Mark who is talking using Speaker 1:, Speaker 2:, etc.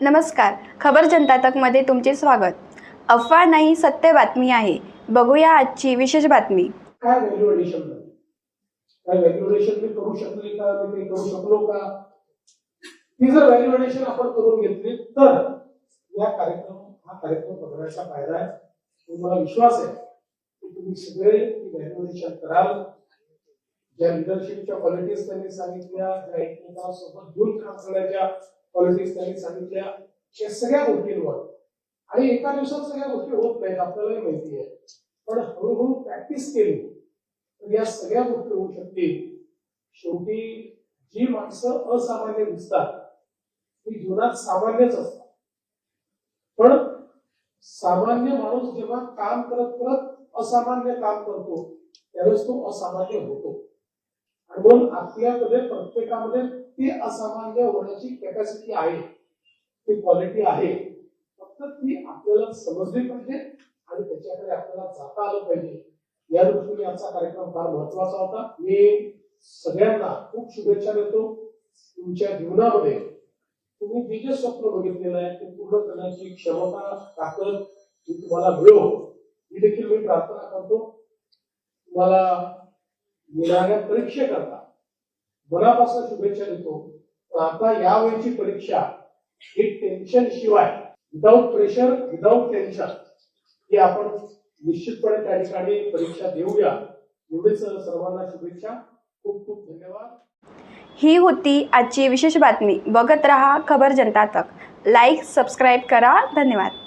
Speaker 1: नमस्कार. खबर जनता तकमध्ये तुमचे स्वागत. अफवा नाही सत्य बातमी आहे. बघूया आजची विशेष बातमी.
Speaker 2: काय व्हॅल्युएशन काय मी करू शकले का? मी करू शकलो का? जर आपण करून घेतली तर या कार्यक्रम हा कार्यक्रम बघण्याचा फायदा आहे विश्वास आहे की तुम्ही सगळे कराल. ज्या लिडरशिपच्या क्वालिटीज त्यांनी सांगितल्या ज्या एकमेकांसोबत घेऊन काम करण्याच्या पॉलिटिक्स त्यांनी सांगितल्या. या सगळ्या गोष्टींवर. आणि एका दिवसात सगळ्या गोष्टी होत नाहीत आपल्यालाही माहिती आहे. पण हळूहळू प्रॅक्टिस केली तर या सगळ्या गोष्टी होऊ शकतील. शेवटी जी माणसं असामान्य दिसतात ती जीवनात सामान्यच असतात. पण सामान्य माणूस जेव्हा काम करत करत असामान्य काम करतो त्यावेळेस तो असामान्य होतो. आणि म्हणून आपल्याकडे प्रत्येकामध्ये ती असामान्य होण्याची कॅपॅसिटी आहे. ती क्वालिटी आहे. फक्त ती आपल्याला समजली पाहिजे आणि त्याच्याकडे आपल्याला जाता आलं पाहिजे. या दृष्टीने आजचा कार्यक्रम फार महत्त्वाचा होता. मी सगळ्यांना खूप शुभेच्छा देतो. तुमच्या जीवनामध्ये तुम्ही जे जे स्वप्न बघितलेलं आहे ते पूर्ण करण्याची क्षमता ताकद ही तुम्हाला मिळो ही देखील मी प्रार्थना करतो. तुम्हाला येणाऱ्या परीक्षेकरता मनापासून शुभेच्छा देतो. पण आता यावेळीची परीक्षा ही टेन्शन शिवाय विदाऊट प्रेशर विदाऊट टेन्शन ही आपण निश्चितपणे त्या ठिकाणी परीक्षा देऊया. एवढीच सर्वांना शुभेच्छा. खूप खूप धन्यवाद.
Speaker 1: ही होती आजची विशेष बातमी. बघत रहा खबर जनता तक. लाईक सबस्क्राईब करा. धन्यवाद.